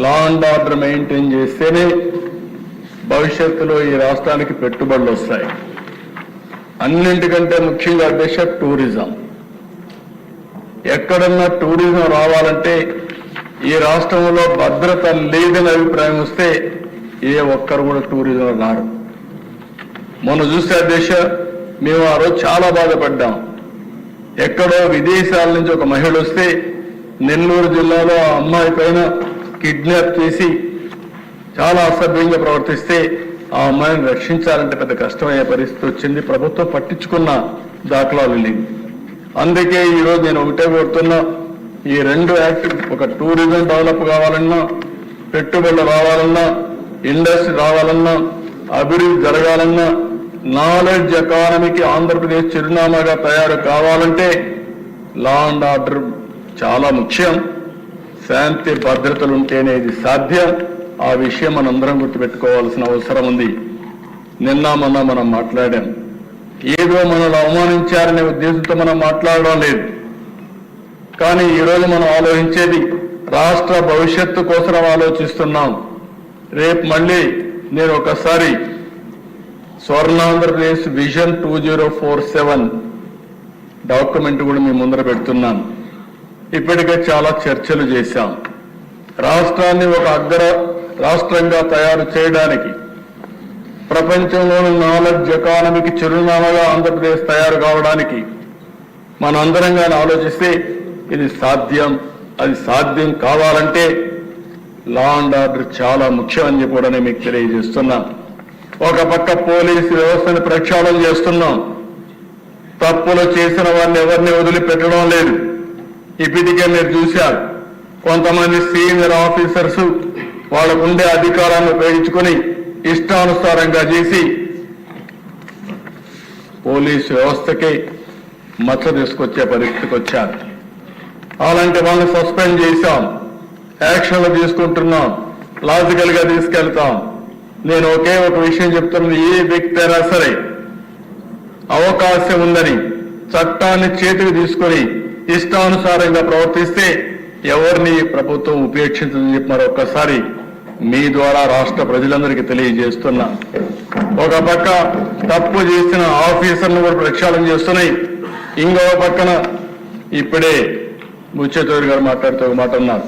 Law and order maintain చేస్తేనే భవిష్యత్తులో ఈ రాష్ట్రానికి పెట్టుబడులు వస్తాయి. అన్నింటికంటే ముఖ్యంగా అధ్యక్ష టూరిజం. ఎక్కడన్నా టూరిజం రావాలంటే ఈ రాష్ట్రంలో భద్రత లేదని అభిప్రాయం వస్తే ఏ ఒక్కరు కూడా టూరిజం రారు. మొన్న చూస్తే అధ్యక్ష మేము ఆ రోజు చాలా బాధపడ్డాం. ఎక్కడో విదేశాల నుంచి ఒక మహిళ వస్తే నెల్లూరు జిల్లాలో ఆ అమ్మాయి పైన కిడ్నాప్ చేసి చాలా అసభ్యంగా ప్రవర్తిస్తే ఆ అమ్మాయిని రక్షించాలంటే పెద్ద కష్టమయ్యే పరిస్థితి వచ్చింది. ప్రభుత్వం పట్టించుకున్న దాఖలాలు లేవు. అందుకే ఈరోజు నేను ఒకటే కోరుతున్నా ఈ రెండు యాక్ట్ ఒక టూరిజం డెవలప్ కావాలన్నా పెట్టుబడులు రావాలన్నా ఇండస్ట్రీ రావాలన్నా అభివృద్ధి జరగాలన్నా నాలెడ్జ్ ఎకానమీకి ఆంధ్రప్రదేశ్ చిరునామాగా తయారు కావాలంటే లా అండ్ ఆర్డర్ చాలా ముఖ్యం. శాంతి భద్రతలు ఉంటేనే ఇది సాధ్యం. ఆ విషయం మనందరం గుర్తుపెట్టుకోవాల్సిన అవసరం ఉంది. నిన్న మొన్న మనం మాట్లాడాం. ఏదో మనల్ని అవమానించారనే ఉద్దేశంతో మనం మాట్లాడడం లేదు. కానీ ఈరోజు మనం ఆలోచించేది రాష్ట్ర భవిష్యత్తు కోసం ఆలోచిస్తున్నాం. రేపు మళ్ళీ నేను ఒకసారి Swarnandhra Pradesh vision two zero four seven document కూడా మీ ముందర పెడుతున్నాను. ఇప్పటికే చాలా చర్చలు చేశాం. రాష్ట్రాన్ని ఒక అగ్ర రాష్ట్రంగా తయారు చేయడానికి ప్రపంచంలోని నాలెడ్జ్ ఎకానమీకి చిరునామాగా ఆంధ్రప్రదేశ్ తయారు కావడానికి మనందరం కానీ ఆలోచిస్తే ఇది సాధ్యం. అది సాధ్యం కావాలంటే లా అండ్ ఆర్డర్ చాలా ముఖ్యం అని చెప్పి కూడా నేను మీకు తెలియజేస్తున్నాను ఒక పక్క పోలీసు వ్యవస్థను ప్రక్షాళన చేస్తున్నాం. తప్పులు చేసిన వారిని ఎవరిని వదిలిపెట్టడం లేదు. ఇప్పటికే మీరు చూశారు. కొంతమంది సీనియర్ ఆఫీసర్స్ వాళ్ళకు ఉండే అధికారాన్ని ఉపయోగించుకొని ఇష్టానుసారంగా చేసి పోలీస్ వ్యవస్థకి మచ్చ తీసుకొచ్చే పరిస్థితికి వచ్చారు అలాంటి వాళ్ళని సస్పెండ్ చేశాం. యాక్షన్లు తీసుకుంటున్నాం. లాజికల్గా తీసుకెళ్తాం. నేను ఒకే ఒక విషయం చెప్తున్నది ఏ వ్యక్తి అయినా సరే అవకాశం ఉందని చట్టాన్ని చేతికి తీసుకొని ఇష్టానుసారంగా ప్రవర్తిస్తే ఎవరిని ప్రభుత్వం ఉపేక్షించదని చెప్పి మరొకసారి మీ ద్వారా రాష్ట్ర ప్రజలందరికీ తెలియజేస్తున్నా. ఒక పక్క తప్పు చేసిన ఆఫీసర్ను కూడా ప్రక్షాళన చేస్తున్నాయి. ఇంకో పక్కన ఇప్పుడే ముచ్చేతూరి గారు మాట్లాడుతూ ఒక మాట అన్నారు.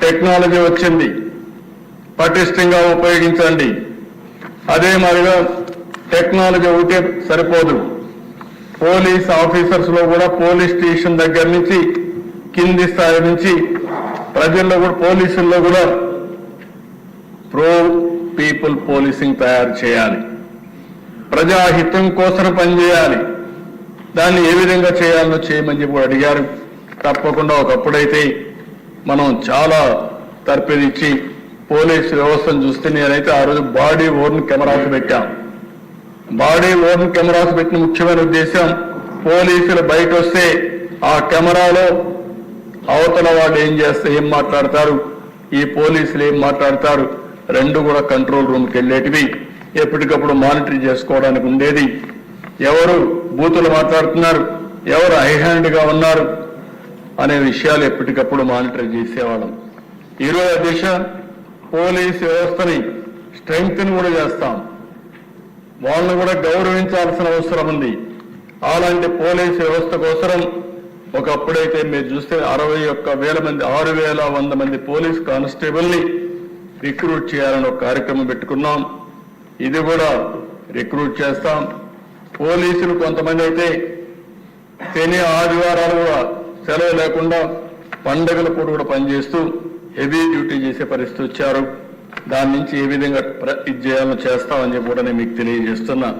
టెక్నాలజీ వచ్చింది. పటిష్టంగా ఉపయోగించండి. అదే మాదిరిగా టెక్నాలజీ ఒకటే సరిపోదు. పోలీస్ ఆఫీసర్స్లో కూడా పోలీస్ స్టేషన్ దగ్గర నుంచి కింది స్థాయి నుంచి ప్రజల్లో కూడా పోలీసుల్లో కూడా ప్రో పీపుల్ పోలీసింగ్ తయారు చేయాలి. ప్రజాహితం కోసం పనిచేయాలి. దాన్ని ఏ విధంగా చేయాలో చేయమని చెప్పి అడిగారు. తప్పకుండా ఒకప్పుడైతే మనం చాలా తర్పిదిచ్చి పోలీస్ వ్యవస్థను చూస్తే నేనైతే ఆ రోజు బాడీ ఓర్న్ కెమెరాస్ పెట్టాం బాడీ ఓన్ కెమెరాస్ పెట్టిన ముఖ్యమైన ఉద్దేశం పోలీసులు బయట వస్తే ఆ కెమెరాలో అవతల వాళ్ళు ఏం చేస్తే ఏం మాట్లాడతారు? ఈ పోలీసులు ఏం మాట్లాడతారు? రెండు కూడా కంట్రోల్ రూమ్కి వెళ్ళేటివి. ఎప్పటికప్పుడు మానిటర్ చేసుకోవడానికి ఉండేది. ఎవరు బూతులు మాట్లాడుతున్నారు? ఎవరు హైహ్యాండ్గా ఉన్నారు? అనే విషయాలు ఎప్పటికప్పుడు మానిటర్ చేసేవాళ్ళం. ఈరోజు దిశ పోలీస్ వ్యవస్థని స్ట్రెంగ్త్ కూడా చేస్తాం. వాళ్ళని కూడా గౌరవించాల్సిన అవసరం ఉంది. అలాంటి పోలీస్ వ్యవస్థ కోసం ఒకప్పుడైతే మీరు చూస్తే అరవై ఒక్క వేల మంది ఆరు వేల వంద మంది పోలీస్ కానిస్టేబుల్ని రిక్రూట్ చేయాలని ఒక కార్యక్రమం పెట్టుకున్నాం. ఇది కూడా రిక్రూట్ చేస్తాం. పోలీసులు కొంతమంది అయితే శని ఆదివారాలు కూడా సెలవు లేకుండా పండగల పూట కూడా పనిచేస్తూ హెవీ డ్యూటీ చేసే పరిస్థితి వచ్చారు. దాని నుంచి ఏ విధంగా ప్ర- ఇది చేయాలో చేస్తామని చెప్పి కూడా నేను మీకు తెలియజేస్తున్నా.